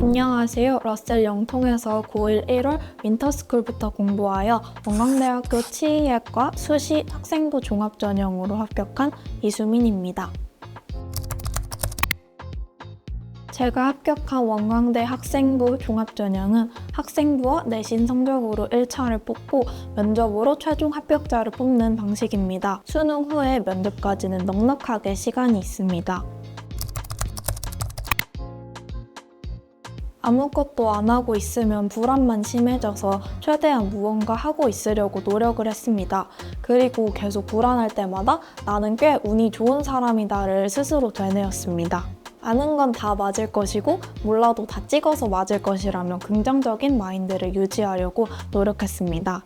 안녕하세요. 러셀 영통에서 고1 1월 윈터스쿨부터 공부하여 원광대학교 치의학과 수시 학생부 종합전형으로 합격한 이수민입니다. 제가 합격한 원광대 학생부 종합전형은 학생부와 내신 성적으로 1차를 뽑고 면접으로 최종 합격자를 뽑는 방식입니다. 수능 후에 면접까지는 넉넉하게 시간이 있습니다. 아무것도 안 하고 있으면 불안만 심해져서 최대한 무언가 하고 있으려고 노력을 했습니다. 그리고 계속 불안할 때마다 나는 꽤 운이 좋은 사람이다를 스스로 되뇌었습니다. 아는 건 다 맞을 것이고 몰라도 다 찍어서 맞을 것이라며 긍정적인 마인드를 유지하려고 노력했습니다.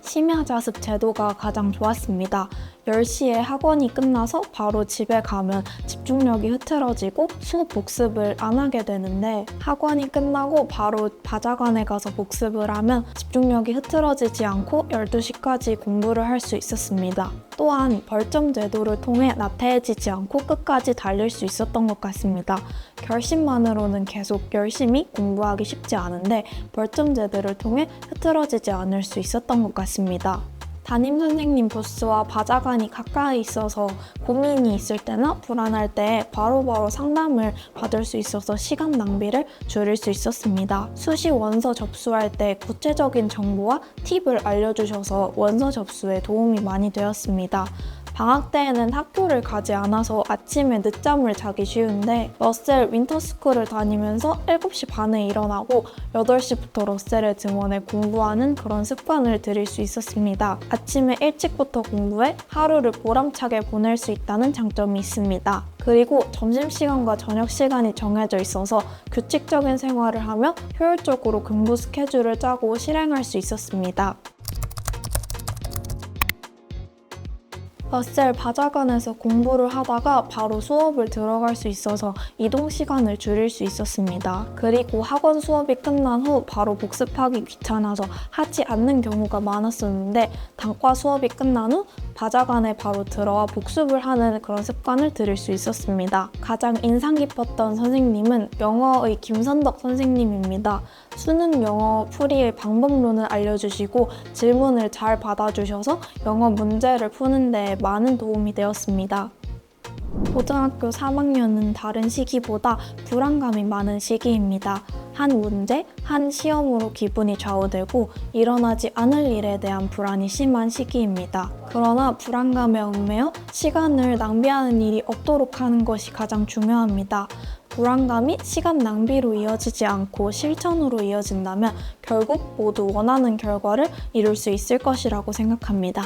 심야 자습 제도가 가장 좋았습니다. 10시에 학원이 끝나서 바로 집에 가면 집중력이 흐트러지고 수업 복습을 안 하게 되는데 학원이 끝나고 바로 바자관에 가서 복습을 하면 집중력이 흐트러지지 않고 12시까지 공부를 할 수 있었습니다. 또한 벌점 제도를 통해 나태해지지 않고 끝까지 달릴 수 있었던 것 같습니다. 결심만으로는 계속 열심히 공부하기 쉽지 않은데 벌점 제도를 통해 흐트러지지 않을 수 있었던 것 같습니다. 담임 선생님 부스와 바자관이 가까이 있어서 고민이 있을 때나 불안할 때 바로바로 상담을 받을 수 있어서 시간 낭비를 줄일 수 있었습니다. 수시 원서 접수할 때 구체적인 정보와 팁을 알려주셔서 원서 접수에 도움이 많이 되었습니다. 방학 때에는 학교를 가지 않아서 아침에 늦잠을 자기 쉬운데 러셀 윈터스쿨을 다니면서 7시 반에 일어나고 8시부터 러셀에 증원해 공부하는 그런 습관을 들일 수 있었습니다. 아침에 일찍부터 공부해 하루를 보람차게 보낼 수 있다는 장점이 있습니다. 그리고 점심시간과 저녁시간이 정해져 있어서 규칙적인 생활을 하며 효율적으로 공부 스케줄을 짜고 실행할 수 있었습니다. 러셀 바자관에서 공부를 하다가 바로 수업을 들어갈 수 있어서 이동 시간을 줄일 수 있었습니다. 그리고 학원 수업이 끝난 후 바로 복습하기 귀찮아서 하지 않는 경우가 많았었는데 단과 수업이 끝난 후 바자관에 바로 들어와 복습을 하는 그런 습관을 들일 수 있었습니다. 가장 인상 깊었던 선생님은 영어의 김선덕 선생님입니다. 수능 영어 풀이의 방법론을 알려주시고 질문을 잘 받아주셔서 영어 문제를 푸는데 많은 도움이 되었습니다. 고등학교 3학년은 다른 시기보다 불안감이 많은 시기입니다. 한 문제, 한 시험으로 기분이 좌우되고 일어나지 않을 일에 대한 불안이 심한 시기입니다. 그러나 불안감에 얽매여 시간을 낭비하는 일이 없도록 하는 것이 가장 중요합니다. 불안감이 시간 낭비로 이어지지 않고 실천으로 이어진다면 결국 모두 원하는 결과를 이룰 수 있을 것이라고 생각합니다.